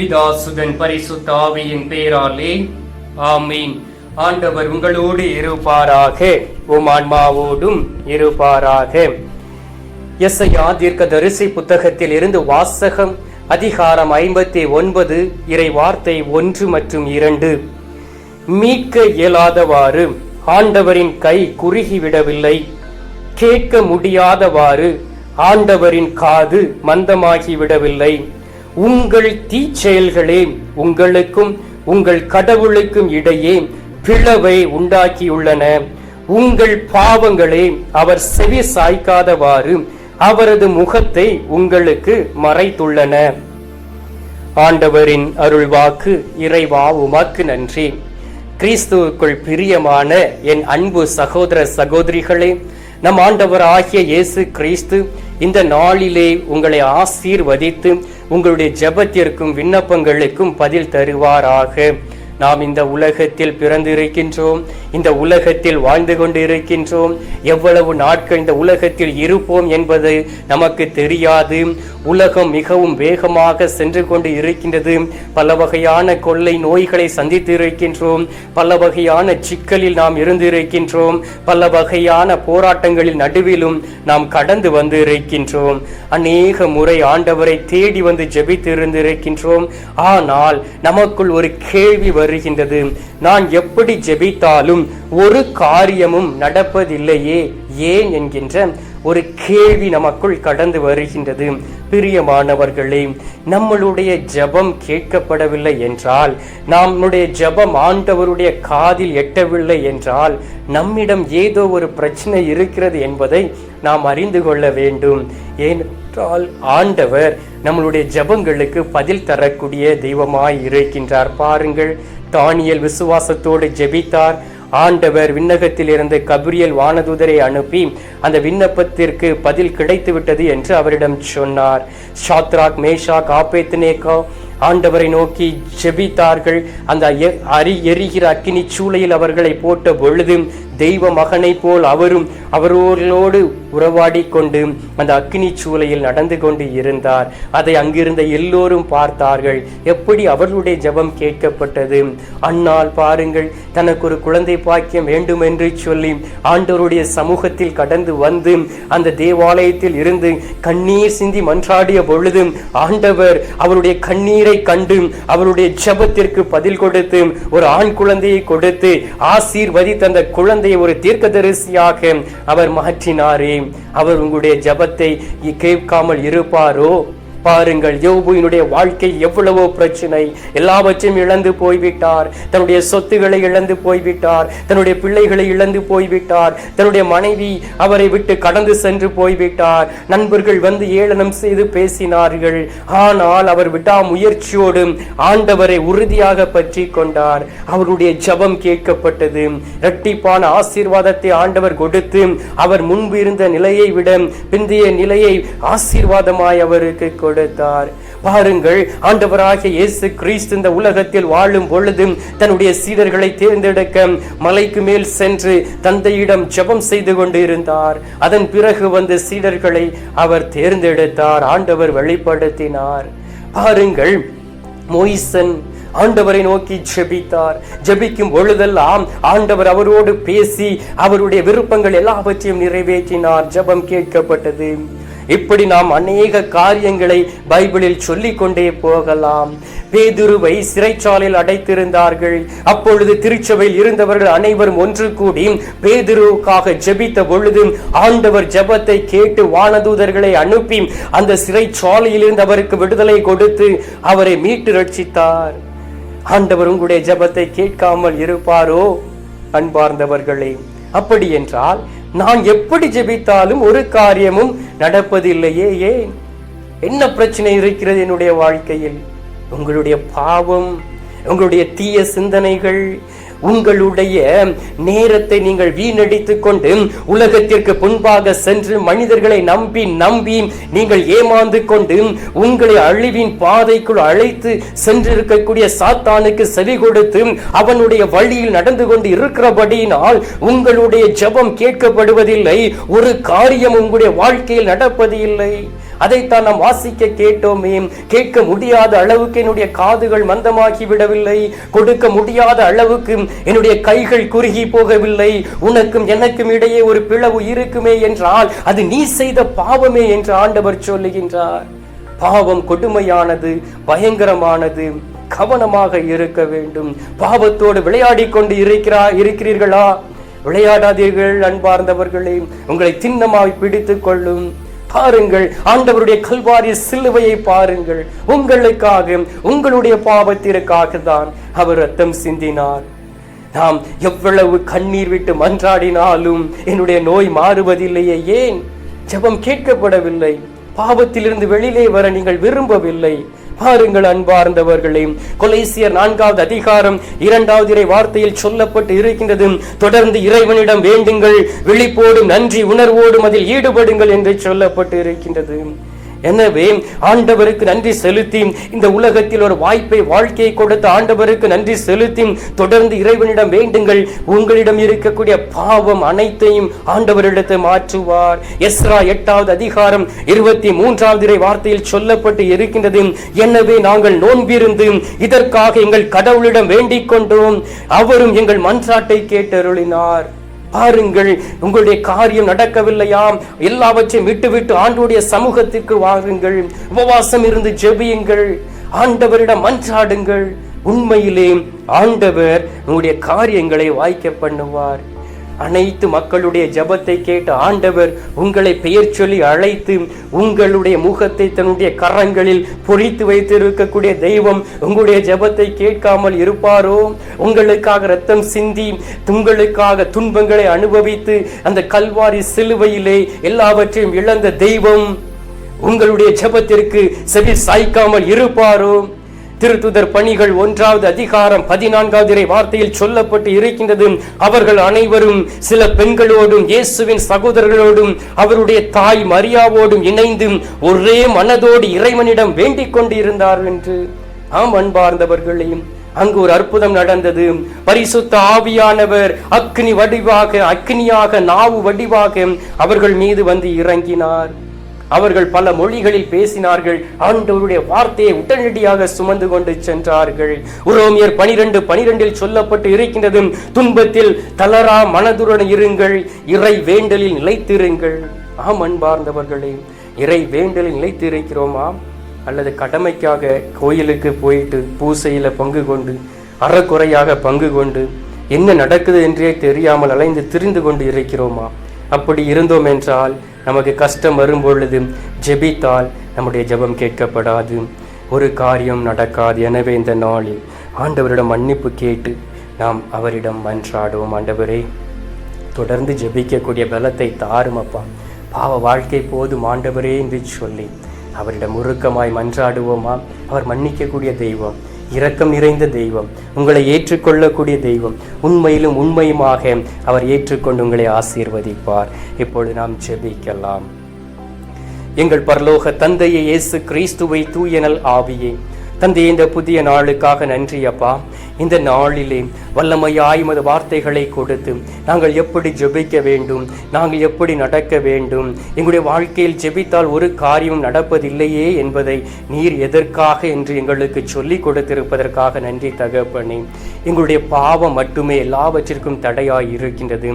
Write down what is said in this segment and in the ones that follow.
பிதாசுதன் பரிசுத்த ஆவியின் பேராலே. ஆமீன். ஆண்டவர் உங்களோடு இருப்பாராக. உம் ஆன்மாவோடும் இருப்பாராக. எஸ்ஐயா தீர்க்க தரிசி புத்தகத்தில் இருந்து வாசகம் அதிகாரம் ஐம்பத்தி ஒன்பது இறை வார்த்தை ஒன்று மற்றும் இரண்டு. மீட்க இயலாதவாறு ஆண்டவரின் கை குறுகிவிடவில்லை. கேட்க முடியாதவாறு ஆண்டவரின் காது மந்தமாகிவிடவில்லை. உங்கள் தீச்செயல்களே உங்களுக்கும் உங்கள் கடவுளுக்கும் இடையே பிளவை உண்டாக்கியுள்ளன. உங்கள் பாவங்களே அவர் செவி சாய்க்காதவாறு அவரது முகத்தை உங்களுக்கு மறைத்துள்ளன. ஆண்டவரின் அருள்வாக்கு இறைவா உமாக்கு நன்றி. கிறிஸ்துவுக்குள் பிரியமான என் அன்பு சகோதர சகோதரிகளே நம் ஆண்டவர் ஆகிய இயேசு கிறிஸ்து இந்த நாளிலே உங்களை ஆசீர்வதித்து உங்களுடைய ஜெபத்திற்கும் விண்ணப்பங்களுக்கும் பதில் தருவாராக. நாம் இந்த உலகத்தில் பிறந்திருக்கின்றோம் இந்த உலகத்தில் வாழ்ந்து கொண்டிருக்கின்றோம். எவ்வளவு நாட்கள் இந்த உலகத்தில் இருப்போம் என்பது நமக்கு தெரியாது. உலகம் மிகவும் வேகமாக சென்று கொண்டு இருக்கின்றது. பல வகையான கொள்ளை நோய்களை சந்தித்து இருக்கின்றோம் பல வகையான சிக்கலில் நாம் இருந்திருக்கின்றோம். பல வகையான போராட்டங்களில் நடுவிலும் நாம் கடந்து வந்து இருக்கின்றோம் அநேக முறை ஆண்டவரை தேடி வந்து ஜெபித்து இருந்திருக்கின்றோம் ஆனால் நமக்குள் ஒரு கேள்வி வருகின்றது நான் எப்படி ஜெபித்தாலும் ஒரு காரியமும் நடப்பதில்லையே ஏன் என்கின்ற ஒரு கேள்வி நமக்குள் கடந்து வருகின்றது. பிரியமானவர்களே நம்மளுடைய ஜெபம் கேட்கப்படவில்லை என்றால் நம்முடைய ஜெபம் ஆண்டவருடைய காதில் எட்டவில்லை என்றால் நம்மிடம் ஏதோ ஒரு பிரச்சனை இருக்கிறது என்பதை நாம் அறிந்து கொள்ள வேண்டும். ஏனென்றால் ஆண்டவர் நம்மளுடைய ஜெபங்களுக்கு பதில் தரக்கூடிய தெய்வமாய் இருக்கின்றார். பாருங்கள் தானியல் விசுவாசத்தோடு ஜெபித்தார். ஆண்டவர் விண்ணகத்திலிருந்து கபிரியல் வானதூதரை அனுப்பி அந்த விண்ணப்பத்திற்கு பதில் கிடைத்து விட்டது என்று அவரிடம் சொன்னார். ஷாத்ராக் மேஷாக் ஆபேத்னேகோ ஆண்டவரை நோக்கி ஜெபித்தார்கள். அந்த எ- அரி எரிகிற அக்கினி சூளையில் அவர்களை போட்ட பொழுது தெய்வ மகனை போல் அவரும் அவர்களோடு உறவாடி கொண்டு அந்த அக்னி சூளையில் நடந்து கொண்டு இருந்தார். அதை அங்கிருந்த எல்லோரும் பார்த்தார்கள். எப்படி அவர்களுடைய ஜெபம் கேட்கப்பட்டது? அன்னால் பாருங்கள் தனக்கு ஒரு குழந்தை பாக்கியம் வேண்டும் என்று சொல்லி ஆண்டவருடைய சமூகத்தில் கடந்து வந்து அந்த தேவாலயத்தில் இருந்து கண்ணீர் சிந்தி மன்றாடிய பொழுது ஆண்டவர் அவருடைய கண்ணீரை கண்டு அவருடைய ஜெபத்திற்கு பதில் கொடுத்து ஒரு ஆண் குழந்தையை கொடுத்து ஆசீர்வதித்த அந்த குழந்தையை ஒரு தீர்க்கதரிசியாக அவர் மாற்றினாரே. அவர் உங்களுடைய ஜபத்தை கேட்காமல் இருப்பாரோ? பாருங்கள் யோபுவினுடைய வாழ்க்கை எவ்வளவோ பிரச்சனை. எல்லாவற்றையும் இழந்து போய்விட்டார். தன்னுடைய சொத்துக்களை இழந்து போய்விட்டார். தன்னுடைய பிள்ளைகளை இழந்து போய்விட்டார். தன்னுடைய மனைவி அவரை விட்டு கடந்து சென்று போய்விட்டார். நண்பர்கள் வந்து ஏளனம் செய்து பேசினார்கள். ஆனால் அவர் விடாமுயற்சியோடு ஆண்டவரை உறுதியாக பற்றி கொண்டார். அவருடைய ஜபம் கேட்கப்பட்டது. இரட்டிப்பான ஆசீர்வாதத்தை ஆண்டவர் கொடுத்து அவர் முன்பு இருந்த நிலையை விட பிந்தைய நிலையை ஆசீர்வாதமாய் அவருக்கு கொடுத்தார். பாருங்கள் ஆண்டவராக இயேசு கிறிஸ்து இந்த உலகத்தில் வாழும் பொழுது தன்னுடைய சீடர்களை தேர்ந்தெடுக்க மலைக்கு மேல் சென்று தந்தையிடம் ஜபம் செய்து கொண்டு இருந்தார் அதன் பிறகு வந்த சீடர்களை அவர் தேர்ந்தெடுத்தார் ஆண்டவர் வெளிப்படுத்தினார். பாருங்கள் மோயிசன் ஆண்டவரை நோக்கி ஜெபித்தார். ஜெபிக்கும் பொழுதெல்லாம் ஆண்டவர் அவரோடு பேசி அவருடைய விருப்பங்கள் எல்லாவற்றையும் நிறைவேற்றினார். ஜபம் கேட்கப்பட்டது. இப்படி நாம் அநேக காரியங்களை பைபிளில் சொல்லிக் கொண்டே போகலாம். பேதுருவை சிறைச்சாலையில் அடைத்திருந்தார்கள். அப்பொழுது திருச்சபையில் இருந்தவர்கள் அனைவரும் ஒன்று கூடி பேதுருவுக்காக ஜெபித்த பொழுது ஆண்டவர் ஜெபத்தை கேட்டு வானதூதர்களை அனுப்பி அந்த சிறைச்சாலையில் இருந்து அவருக்கு விடுதலை கொடுத்து அவரை மீட்டு ரட்சித்தார். ஆண்டவர் உங்களுடைய ஜெபத்தை கேட்காமல் இருப்பாரோ அன்பார்ந்தவர்களே? அப்படி என்றால் நான் எப்படி ஜெபித்தாலும் ஒரு காரியமும் நடப்பதில்லையே ஏன்? என்ன பிரச்சனை இருக்கிறது என்னுடைய வாழ்க்கையில்? உங்களுடைய பாவம் உங்களுடைய தீய சிந்தனைகள் உங்களுடைய நேரத்தை நீங்கள் வீணடித்துக் கொண்டு உலகத்திற்கு புண்பாக சென்று மனிதர்களை நம்பி நம்பி நீங்கள் ஏமாந்து கொண்டு உங்களை அழிவின் பாதைக்குள் அழைத்து சென்றிருக்கக்கூடிய சாத்தானுக்கு செவி கொடுத்து அவனுடைய வழியில் நடந்து கொண்டு இருக்கிறபடியினால் உங்களுடைய ஜெபம் கேட்கப்படுவதில்லை. ஒரு காரியம் உங்களுடைய வாழ்க்கையில் நடப்பது இல்லை அதைத்தான் நாம் வாசிக்க கேட்டோமே. கேட்க முடியாத அளவுக்கு என்னுடைய காதுகள் மந்தமாகி விடவில்லை. கொடுக்க முடியாத அளவுக்கு என்னுடைய கைகள் குறுகி போகவில்லை. உனக்கும் எனக்கும் இடையே ஒரு பிளவு இருக்குமே என்றால் அது நீ செய்த பாவமே என்று ஆண்டவர் சொல்லுகின்றார். பாவம் கொடுமையானது பயங்கரமானது கவனமாக இருக்க வேண்டும். பாவத்தோடு விளையாடி கொண்டு இருக்கிறா இருக்கிறீர்களா? விளையாடாதீர்கள் அன்பார்ந்தவர்களே. உங்களை சின்னமாய் பிடித்துக் கொள்ளும். பாருங்கள். ஆண்டவருடைய கல்வாரி சிலுவையை பாருங்கள். உங்களுக்காக உங்களுடைய பாவத்திற்காக தான் அவர் ரத்தம் சிந்தினார். நாம் எவ்வளவு கண்ணீர் விட்டு மன்றாடினாலும் என்னுடைய நோய் மாறுவதில்லையே ஏன்? ஜெபம் கேட்கப்படவில்லை. பாவத்திலிருந்து வெளியிலே வர நீங்கள் விரும்பவில்லை. பாருங்கள் அன்பார்ந்தவர்களே கொலைசியர் நான்காவது அதிகாரம் இரண்டாவது இறை வார்த்தையில் சொல்லப்பட்டு இருக்கின்றது. தொடர்ந்து இறைவனிடம் வேண்டுங்கள் விழிப்போடும் நன்றி உணர்வோடும் அதில் ஈடுபடுங்கள் என்று சொல்லப்பட்டு இருக்கின்றது. எனவே ஆண்டவருக்கு நன்றி செலுத்தி இந்த உலகத்தில் ஒரு வாய்ப்பை வாழ்க்கையை கொடுத்த ஆண்டவருக்கு நன்றி செலுத்தி தொடர்ந்து இறைவனிடம் வேண்டுங்கள். உங்களிடம் இருக்கக்கூடிய பாவம் அனைத்தையும் ஆண்டவரிடத்தை மாற்றுவார். எஸ்ரா எட்டாவது அதிகாரம் இருபத்தி மூன்றாவது இறை வார்த்தையில் சொல்லப்பட்டு இருக்கின்றது. எனவே நாங்கள் நோன்பிருந்து இதற்காக எங்கள் கடவுளிடம் வேண்டிக் கொண்டோம் அவரும் எங்கள் மன்றாட்டை கேட்டருளினார். பாருங்கள் உங்களுடைய காரியம் நடக்கவில்லையாம். எல்லாவற்றையும் விட்டுவிட்டு ஆண்டோடைய சமூகத்திற்கு வாருங்கள். உபவாசம் இருந்து ஜெபியுங்கள். ஆண்டவரிடம் மன்றாடுங்கள். உண்மையிலே ஆண்டவர் உங்களுடைய காரியங்களை வாய்க்க பண்ணுவார். அனைத்து மக்களுடைய ஜெபத்தை கேட்ட ஆண்டவர் உங்களை பெயர் சொல்லி அழைத்து உங்களுடைய முகத்தை தன்னுடைய கரங்களில் பொறித்து வைத்திருக்கக்கூடிய தெய்வம் உங்களுடைய ஜெபத்தை கேட்காமல் இருப்பாரோ? உங்களுக்காக ரத்தம் சிந்தி உங்களுக்காக துன்பங்களை அனுபவித்து அந்த கல்வாரி சிலுவையிலே எல்லாவற்றையும் இழந்த தெய்வம் உங்களுடைய ஜெபத்திற்கு செவி சாய்க்காமல் இருப்பாரோ? திருத்துதர் பணிகள் ஒன்றாவது அதிகாரம் பதினான்காவது இறை வார்த்தையில் சொல்லப்பட்டு இருக்கின்றது. அவர்கள் அனைவரும் சில பெண்களோடும் இயேசுவின் சகோதரர்களோடும் அவருடைய தாய் மரியாவோடும் இணைந்து ஒரே மனதோடு இறைவனிடம் வேண்டிக் கொண்டு இருந்தார்கள் என்று ஆம் அன்பார்ந்தவர்களையும் அங்கு ஒரு அற்புதம் நடந்தது. பரிசுத்த ஆவியானவர் அக்னி வடிவாக அக்னியாக நாவு வடிவாக அவர்கள் மீது வந்து இறங்கினார். அவர்கள் பல மொழிகளில் பேசினார்கள். ஆண்டவருடைய வார்த்தையை உடனடியாக சுமந்து கொண்டு சென்றார்கள். உரோமியர் பனிரெண்டு பனிரெண்டில் சொல்லப்பட்டு இருக்கின்றது துன்பத்தில் தளரா மனதுடன் இருங்கள் இறை வேண்டலில் நிலைத்திருங்கள். ஆம் அன்பார்ந்தவர்களே இறை வேண்டலில் நிலைத்திருக்கிறோமா அல்லது கடமைக்காக கோயிலுக்கு போயிட்டு பூசையில பங்கு கொண்டு அறக்குறையாக பங்கு கொண்டு என்ன நடக்குது என்றே தெரியாமல் அலைந்து திரிந்து கொண்டு இருக்கிறோமா? அப்படி இருந்தோம் என்றால் நமக்கு கஷ்டம் வரும் பொழுது ஜெபித்தால் நம்முடைய ஜெபம் கேட்கப்படாது. ஒரு காரியம் நடக்காது. எனவே இந்த நாளில் ஆண்டவரிடம் மன்னிப்பு கேட்டு நாம் அவரிடம் மன்றாடுவோம். ஆண்டவரே தொடர்ந்து ஜெபிக்கக்கூடிய பலத்தை தாருமப்பா. பாவ வாழ்க்கை போதும் ஆண்டவரே என்று சொல்லி அவரிடம் உருக்கமாய் மன்றாடுவோமா? அவர் மன்னிக்கக்கூடிய தெய்வம். இரக்கம் நிறைந்த தெய்வம். உங்களை ஏற்றுக்கொள்ளக்கூடிய தெய்வம். உண்மையிலும் உண்மையுமாக அவர் ஏற்றுக்கொண்டு உங்களை ஆசீர்வதிப்பார். இப்பொழுது நாம் ஜெபிக்கலாம். எங்கள் பரலோக தந்தையை இயேசு கிறிஸ்துவை தூயனல் ஆவியே. தந்தையை இந்த புதிய நாளுக்காக நன்றி அப்பா. இந்த நாளிலே வல்லமையாய் மது வார்த்தைகளை கொடுத்து நாங்கள் எப்படி ஜெபிக்க வேண்டும் நாங்கள் எப்படி நடக்க வேண்டும் எங்களுடைய வாழ்க்கையில் ஜெபித்தால் ஒரு காரியம் நடப்பதில்லையே என்பதை நீர் எதற்காக என்று எங்களுக்கு சொல்லி கொடுத்திருப்பதற்காக நன்றி தகப்பனே. எங்களுடைய பாவம் மட்டுமே எல்லாவற்றிற்கும் தடையாய் இருக்கின்றது.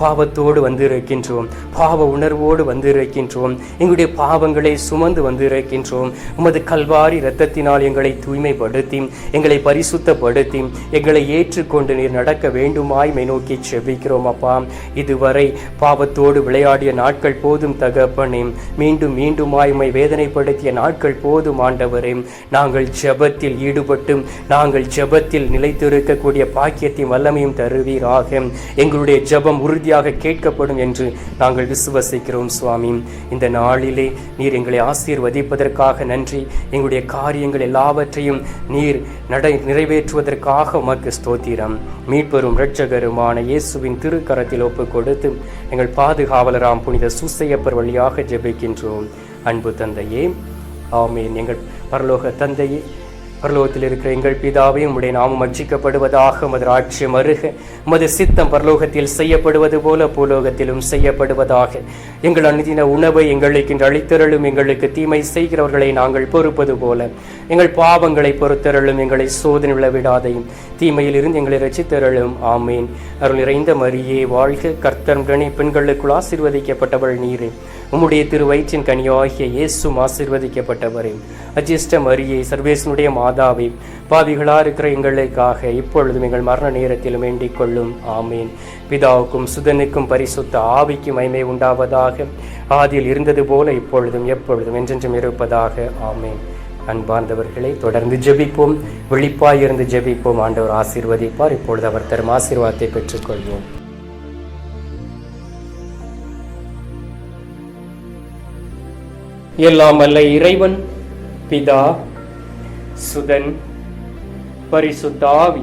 பாவத்தோடு வந்து இருக்கின்றோம் பாவ உணர்வோடு வந்து இருக்கின்றோம் எங்களுடைய பாவங்களை சுமந்து வந்து இருக்கின்றோம் உமது கல்வாரி இரத்தத்தினால் எங்களை தூய்மைப்படுத்தி எங்களை பரிசுத்தப்படுத்தி எங்களை ஏற்றுக்கொண்டு கொண்டு நீர் நடக்க வேண்டுமாய் மை நோக்கி செபிக்கிறோம் அப்பா. இதுவரை பாவத்தோடு விளையாடிய நாட்கள் போதும் தகப்பனே. மீண்டும் மீண்டுமாய் உம்மை வேதனைப்படுத்திய நாட்கள் போதும் ஆண்டவரே. நாங்கள் ஜெபத்தில் ஈடுபட்டு நாங்கள் ஜெபத்தில் நிலைத்திருக்கக்கூடிய பாக்கியத்தையும் வல்லமையும் தருவீராக. எங்களுடைய ஜெபம் உறுதியாக கேட்கப்படும் என்று நாங்கள் விசுவசிக்கிறோம் சுவாமி. இந்த நாளிலே நீர் எங்களை ஆசீர்வதிப்பதற்காக நன்றி. எங்களுடைய காரியங்கள் எல்லாவற்றையும் நீர் நடை நிறைவேற்றுவதற்காக உமக்கு ஸ்தோத்திரம். மீட்பெரும் இரட்சகருமான இயேசுவின் திருக்கரத்தில் ஒப்பு கொடுத்து எங்கள் பாதுகாவலராம் புனித சுசையப்பர் வழியாக ஜெபிக்கின்றோம். அன்பு தந்தையே ஆமீன். எங்கள் பரலோக தந்தையே பரலோகத்தில் இருக்கிற எங்கள் பிதாவே உம்முடைய நாமம் மச்சிக்கப்படுவதாக உமது அருக. உமது சித்தம் பரலோகத்தில் செய்யப்படுவது போல பூலோகத்திலும் செய்யப்படுவதாக. எங்கள் அனுதின உணவை எங்களுக்கு இன்று எங்களுக்கு தீமை செய்கிறவர்களை நாங்கள் பொறுப்பது போல. எங்கள் பாவங்களை பொறுத்தருளும் எங்களை சோதனை விழவிடாதையும் தீமையில் இருந்து எங்களை ரசித்தருளும் ஆமேன். அருள் நிறைந்த மரியே வாழ்க கர்த்தம் கணி பெண்களுக்குள் ஆசிர்வதிக்கப்பட்டவள் நீரே. உம்முடைய திரு வயிற்றின் கனியாகிய இயேசும் ஆசிர்வதிக்கப்பட்டவரே. அஜிஷ்ட மரியே சர்வேசனுடைய மாதாவை பாவிகளா இருக்கிற எங்களுக்காக இப்பொழுதும் எங்கள் மரண நேரத்திலும் வேண்டிக் கொள்ளும். ஆமீன். பிதாவுக்கும் சுதனுக்கும் பரிசுத்த ஆவிக்கும் மைமை உண்டாவதாக. ஆதியில் இருந்தது போல இப்பொழுதும் எப்பொழுதும் என்றென்றும் இருப்பதாக. ஆமேன். அன்பார்ந்தவர்களை தொடர்ந்து ஜெபிப்போம். விழிப்பாயிருந்து ஜெபிப்போம். ஆண்டவர் ஆசீர்வதிப்பார். இப்பொழுது அவர் தரும் ஆசீர்வாதத்தை பெற்றுக்கொள்வோம். எல்லாம் அல்ல இறைவன் பிதா சுதன் பரிசுத்தாவி